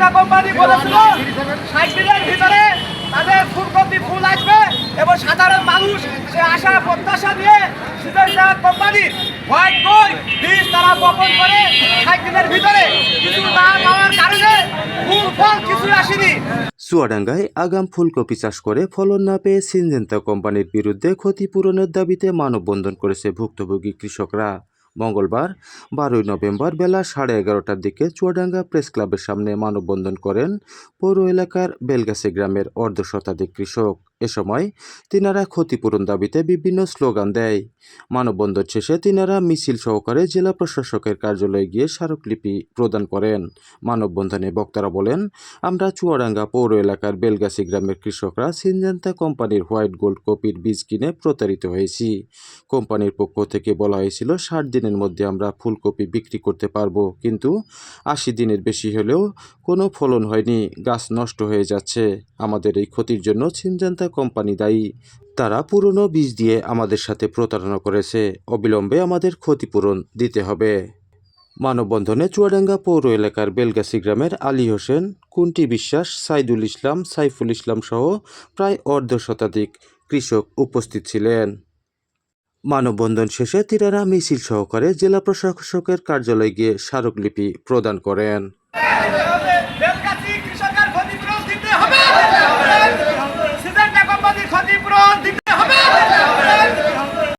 Syngenta company বলেছিল, ষাট দিনের ভিতরে তাদের ফুলকপি ফুল আসবে এবং সাধারণ মানুষ সে আশা, প্রত্যাশা নিয়ে সিনজেন্টা কোম্পানির হোয়াইট গোল্ড বীজ তারা বপন করে ষাট ভিতরে। কিছু না পাওয়ার কারণে ফুল ফল কিছুই আসেনি। চুয়াডাঙ্গায় আগাম ফুলকপি চাষ করে ফলন না পেয়ে সিনজেন্তা কোম্পানির বিরুদ্ধে ক্ষতিপূরণের দাবিতে মানববন্ধন করেছে ভুক্তভোগী কৃষকরা। মঙ্গলবার, বারোই নভেম্বর বেলা সাড়ে এগারোটার দিকে চুয়াডাঙ্গা প্রেস ক্লাবের সামনে মানববন্ধন করেন পৌর এলাকার বেলগাছি গ্রামের অর্ধশতাধিক কৃষক। এ সময় তিনারা ক্ষতিপূরণ দাবিতে বিভিন্ন স্লোগান দেয়। মানববন্ধন শেষে তিনারা মিছিল সহকারে জেলা প্রশাসকের কার্যালয়ে গিয়ে স্মারকলিপি প্রদান করেন। মানববন্ধনে বক্তারা বলেন, আমরা চুয়াডাঙ্গা পৌর এলাকার বেলগাছি গ্রামের কৃষকরা সিনজান্তা কোম্পানির হোয়াইট গোল্ড কপির বীজ কিনে প্রতারিত হয়েছি। কোম্পানির পক্ষ থেকে বলা হয়েছিল, ষাট দিনের মধ্যে আমরা ফুলকপি বিক্রি করতে পারব, কিন্তু আশি দিনের বেশি হলেও কোনো ফলন হয়নি, গাছ নষ্ট হয়ে যাচ্ছে। আমাদের এই ক্ষতির জন্য সিনজান্তা কোম্পানি দায়ী। তারা পুরনো বীজ দিয়ে আমাদের সাথে প্রতারণা করেছে। অবিলম্বে আমাদের ক্ষতিপূরণ দিতে হবে। মানববন্ধনে চুয়াডাঙ্গা পৌর এলাকার বেলগাছি গ্রামের আলী হোসেন, কুন্টি বিশ্বাস, সাইদুল ইসলাম, সাইফুল ইসলাম সহ প্রায় অর্ধ শতাধিক কৃষক উপস্থিত ছিলেন। মানববন্ধন শেষে তিনারা মিছিল সহকারে জেলা প্রশাসকের কার্যালয়ে গিয়ে স্মারকলিপি প্রদান করেন।